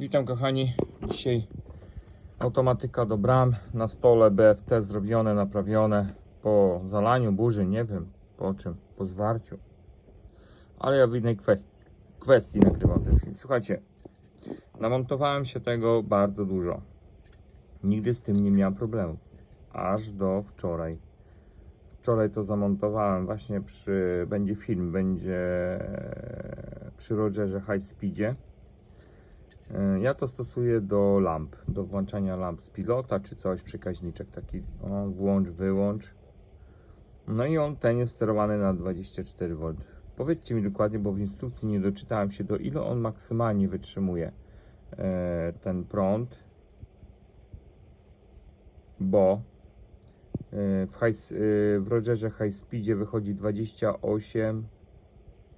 Witam kochani. Dzisiaj automatyka do bram na stole BFT zrobione, naprawione po zalaniu burzy, nie wiem po czym, po zwarciu. Ale ja w innej kwestii, kwestii nagrywam ten film. Słuchajcie, namontowałem się tego bardzo dużo. Nigdy z tym nie miałem problemu. Aż do wczoraj. Wczoraj to zamontowałem właśnie przy, będzie film, będzie przy Rogerze High Speedzie. E, Ja to stosuję do lamp, do włączania lamp z pilota czy coś, przekaźniczek taki, o, włącz, wyłącz. No i on ten jest sterowany na 24V. Powiedzcie mi dokładnie, bo w instrukcji nie doczytałem się do ile on maksymalnie wytrzymuje e, ten prąd, bo e, w, high, w Rogerze High Speedzie wychodzi 28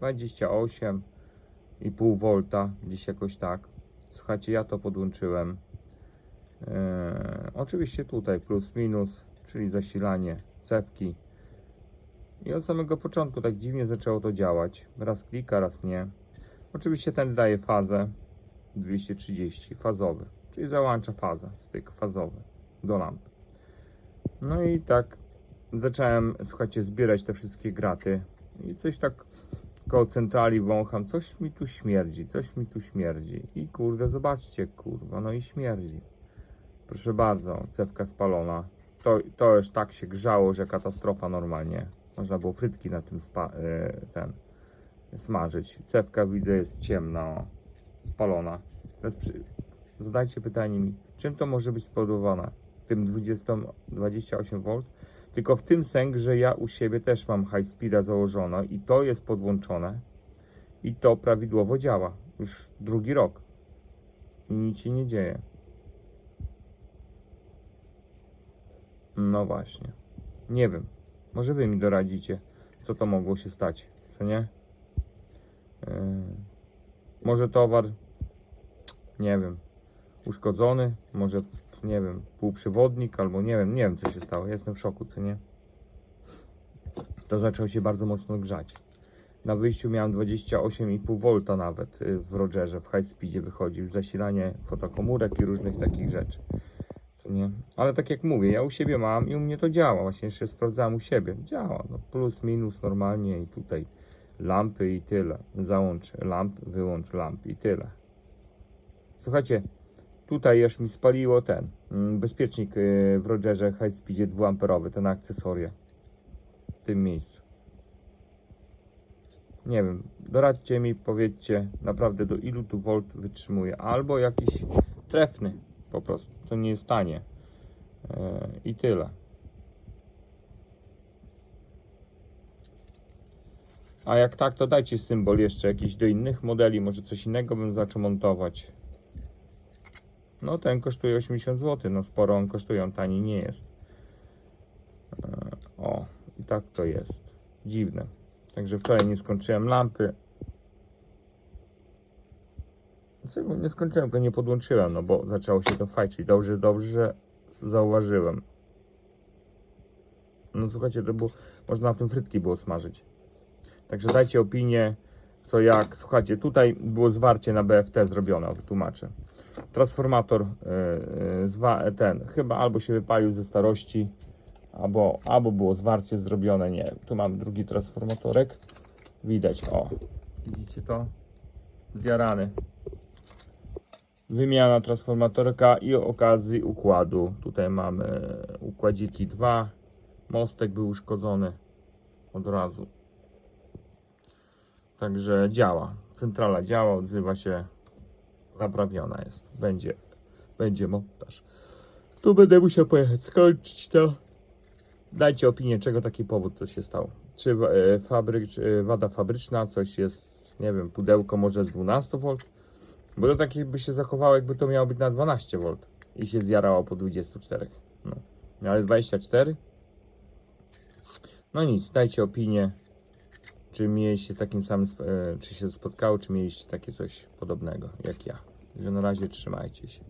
28,5 V, gdzieś jakoś tak. Słuchajcie, ja to podłączyłem. E, oczywiście tutaj plus minus, czyli zasilanie cewki. I od samego początku tak dziwnie zaczęło to działać. Raz klika, raz nie. Oczywiście ten daje fazę 230, fazowy, czyli załącza fazę, styk fazowy do lamp. No i tak zacząłem, słuchajcie, zbierać te wszystkie graty i coś tak koło centrali wącham, coś mi tu śmierdzi, coś mi tu śmierdzi. I kurde, zobaczcie, kurwa, no i śmierdzi. Proszę bardzo, cewka spalona. To, to już tak się grzało, że katastrofa normalnie. Można było frytki na tym spa, y, ten, smażyć. Cewka widzę jest ciemna, spalona. Teraz przy, zadajcie pytanie mi, czym to może być spowodowane? Tym 20, 28V? Tylko w tym sęk, że ja u siebie też mam high speeda założone i to jest podłączone i to prawidłowo działa. Już drugi rok. I nic się nie dzieje. No właśnie. Nie wiem. Może wy mi doradzicie, co to mogło się stać, co nie? Yy, może towar, nie wiem, uszkodzony, może, nie wiem, półprzewodnik, albo nie wiem, nie wiem co się stało, jestem w szoku, co nie? To zaczął się bardzo mocno grzać. Na wyjściu miałem 28,5 V nawet y, w Rogerze, w high speedzie wychodził, zasilanie fotokomórek i różnych takich rzeczy. Co nie? Ale tak jak mówię, ja u siebie mam i u mnie to działa. Właśnie jeszcze sprawdzałem u siebie. Działa. No plus, minus normalnie i tutaj lampy i tyle. Załącz lamp, wyłącz lamp i tyle. Słuchajcie, tutaj już mi spaliło ten mm, bezpiecznik y, w Rogerze High Speedzie 2 amperowy, ten akcesoria w tym miejscu. Nie wiem, doradźcie mi, powiedzcie naprawdę do ilu tu volt wytrzymuje, albo jakiś trefny po prostu, to nie jest tanie E, i tyle. A jak tak, to dajcie symbol jeszcze jakiś do innych modeli, może coś innego bym zaczął montować. No ten kosztuje 80 zł, no sporo on kosztuje, on tani nie jest. E, O, i tak to jest. Dziwne. Także wczoraj nie skończyłem lampy. Dlaczego nie skończyłem, go nie podłączyłem, no bo zaczęło się to fajczyć. Dobrze, dobrze, zauważyłem. No słuchajcie, to było, można na tym frytki było smażyć. Także dajcie opinię, co jak. Słuchajcie, tutaj było zwarcie na BFT zrobione, wytłumaczę. Transformator, yy, ten, chyba albo się wypalił ze starości, albo, albo było zwarcie zrobione, nie. Tu mamy drugi transformatorek. Widać, o. Widzicie to? Zjarany. Wymiana transformatorka i okazji układu. Tutaj mamy układziki 2. Mostek był uszkodzony od razu. Także działa. Centrala działa, odzywa się. Naprawiona jest. Będzie, będzie montaż. Tu będę musiał pojechać skończyć to. Dajcie opinię, czego taki powód to się stało. Czy e, fabryk, czy e, wada fabryczna, coś jest, nie wiem, pudełko może z 12V? Bo to tak jakby się zachowało, jakby to miało być na 12V i się zjarało po 24. No. Ale 24? No nic, dajcie opinię, czy mieliście takim samym, e, czy się spotkało, czy mieliście takie coś podobnego jak ja. Także na razie trzymajcie się.